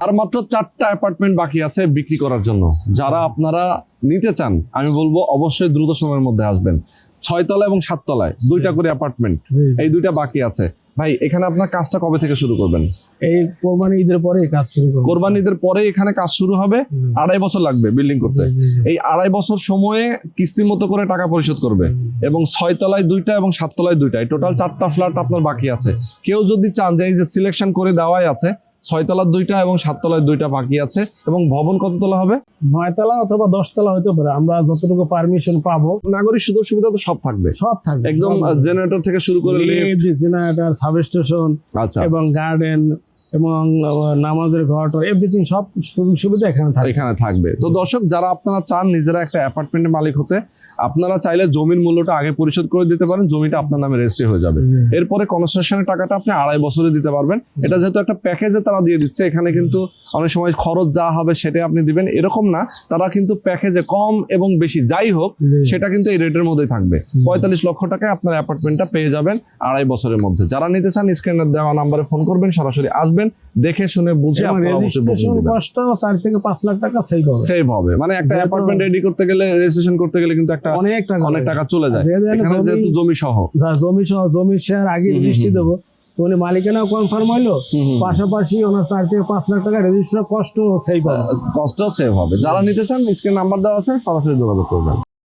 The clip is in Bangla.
আর মাত্র চারটা অ্যাপার্টমেন্ট বাকি আছে বিক্রি করার জন্য। যারা আপনারা নিতে চান আমি বলব অবশ্যই দ্রুত সময়ের মধ্যে আসবেন। ছয়তলা এবং সাততলায় দুইটা করে অ্যাপার্টমেন্ট এই দুইটা বাকি আছে। ভাই এখানে আপনার কাজটা কবে থেকে শুরু করবেন? এই কোরবানি ঈদের পরে কাজ শুরু করব। কোরবানিদের পরে এখানে কাজ শুরু হবে আড়াই বছর লাগবে বিল্ডিং করতে। এই আড়াই বছর সময়ে কিস্তি মতো করে টাকা পরিশোধ করবে। এবং ছয় তলায় দুইটা এবং সাত তলায় দুইটা টোটাল চারটা ফ্ল্যাট আপনার বাকি আছে। কেউ যদি চান যে এই যে সিলেকশন করে দেওয়াই আছে ছয় তলার দুইটা এবং সাত তলায় দুইটা বাকি আছে। এবং ভবন কত তলা হবে? নয়তলা অথবা দশতলা হইতে পারে। আমরা যতটুকু পারমিশন পাবো। নাগরিক সুযোগ সুবিধা তো সব থাকবে। সব থাকবে একদম জেনারেটর থেকে শুরু করে। জেনারেটর সাবস্টেশন আচ্ছা। এবং গার্ডেন এবং নামাজের ঘর এভরিথিং সব সুযোগ সুবিধা এখানে থাকে এখানে থাকবে। তো দর্শক যারা আপনারা চান নিজেরা একটা অ্যাপার্টমেন্টের মালিক হতে আপনারা চাইলে জমির মূল্যটা আগে পরিশোধ করে দিতে পারেন জমিটা আপনার নামে রেজিস্ট্রি হয়ে যাবে। এরপরে কনস্ট্রাকশনের টাকাটা আপনি আড়াই বছরে দিতে পারবেন। এটা যেহেতু একটা প্যাকেজে তারা দিয়ে দিচ্ছে এখানে কিন্তু অনেক সময় খরচ যা হবে সেটাই আপনি দিবেন। এরকম না তারা কিন্তু প্যাকেজে কম এবং বেশি যাই হোক সেটা কিন্তু এই রেটের মধ্যেই থাকবে। পঁয়তাল্লিশ লক্ষ টাকায় আপনার অ্যাপার্টমেন্টটা পেয়ে যাবেন আড়াই বছরের মধ্যে। যারা নিতে চান স্ক্রিনের দেওয়া নাম্বারে ফোন করবেন সরাসরি আসবেন। দেখে শুনে বুঝে আপনারা অবশ্যই রেজিস্ট্রেশন কষ্ট থেকে পাঁচ লাখ টাকা সেভ হবে। সেভ হবে। মানে একটা অ্যাপার্টমেন্ট রেডি করতে গেলে রেজিস্ট্রেশন করতে গেলে কিন্তু একটা অনেক টাকা অনেক টাকা চলে যায়। যেহেতু এখানে জমি- যেহেতু জমি সহ জমি সহ জমির শেয়ার আগে হুম। দেবো। উনি মালিকানাও কনফার্ম হইল। পাশাপাশি ওনার চার থেকে পাঁচ লাখ টাকা রেজিস্ট্রার কষ্ট সেভ হবে। কষ্ট সেভ হবে। যারা নিতে চান স্ক্রিন নাম্বার দেওয়া আছে সরাসরি যোগাযোগ করবেন।